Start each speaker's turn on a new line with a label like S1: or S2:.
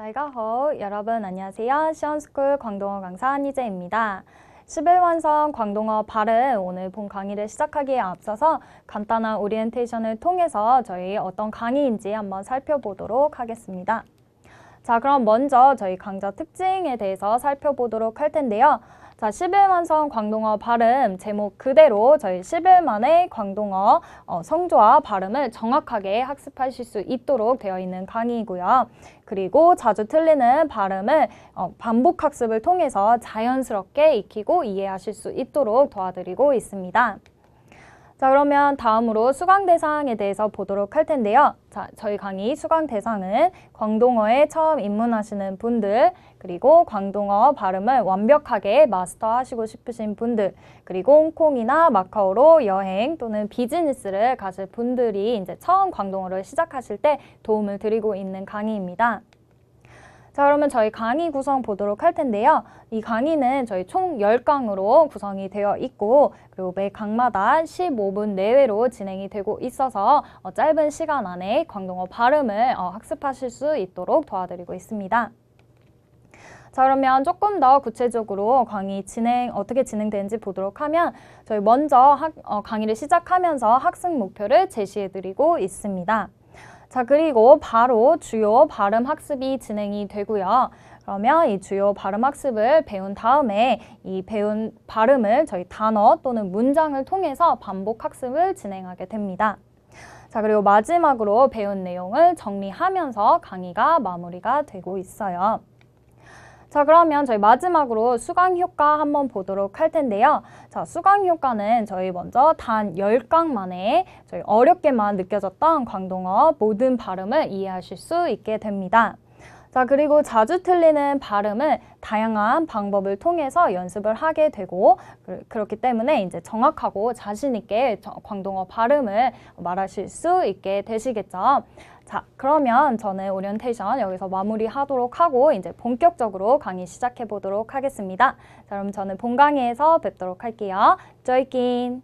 S1: 다이가호 여러분 안녕하세요. 시원스쿨 광동어 강사 한희재입니다. 11완성 광동어 발음 오늘 본 강의를 시작하기에 앞서서 간단한 오리엔테이션을 통해서 저희 어떤 강의인지 한번 살펴보도록 하겠습니다. 자, 그럼 먼저 저희 강좌 특징에 대해서 살펴보도록 할 텐데요. 자, 11완성 광동어 발음 제목 그대로 저희 11만의 광동어 어, 성조와 발음을 정확하게 학습하실 수 있도록 되어 있는 강의이고요. 그리고 자주 틀리는 발음을 어, 반복 학습을 통해서 자연스럽게 익히고 이해하실 수 있도록 도와드리고 있습니다. 자, 그러면 다음으로 수강 대상에 대해서 보도록 할 텐데요. 자, 저희 강의 수강 대상은 광동어에 처음 입문하시는 분들, 그리고 광동어 발음을 완벽하게 마스터하시고 싶으신 분들, 그리고 홍콩이나 마카오로 여행 또는 비즈니스를 가실 분들이 이제 처음 광동어를 시작하실 때 도움을 드리고 있는 강의입니다. 자, 그러면 저희 강의 구성 보도록 할 텐데요. 이 강의는 저희 총 10강으로 구성이 되어 있고, 그리고 매 강마다 15분 내외로 진행이 되고 있어서 어, 짧은 시간 안에 광동어 발음을 어, 학습하실 수 있도록 도와드리고 있습니다. 자, 그러면 조금 더 구체적으로 강의 진행, 어떻게 진행되는지 보도록 하면, 저희 먼저 학, 어, 강의를 시작하면서 학습 목표를 제시해 드리고 있습니다. 자, 그리고 바로 주요 발음 학습이 진행이 되고요. 그러면 이 주요 발음 학습을 배운 다음에 이 배운 발음을 저희 단어 또는 문장을 통해서 반복 학습을 진행하게 됩니다. 자, 그리고 마지막으로 배운 내용을 정리하면서 강의가 마무리가 되고 있어요. 자, 그러면 저희 마지막으로 수강 효과 한번 보도록 할 텐데요. 자, 수강 효과는 저희 먼저 단 10강 만에 저희 어렵게만 느껴졌던 광동어 모든 발음을 이해하실 수 있게 됩니다. 자, 그리고 자주 틀리는 발음을 다양한 방법을 통해서 연습을 하게 되고, 그- 그렇기 때문에 이제 정확하고 자신 있게 저- 광동어 발음을 말하실 수 있게 되시겠죠. 자, 그러면 저는 오리엔테이션 여기서 마무리하도록 하고, 이제 본격적으로 강의 시작해 보도록 하겠습니다. 자, 그럼 저는 본 강의에서 뵙도록 할게요. 조이킨!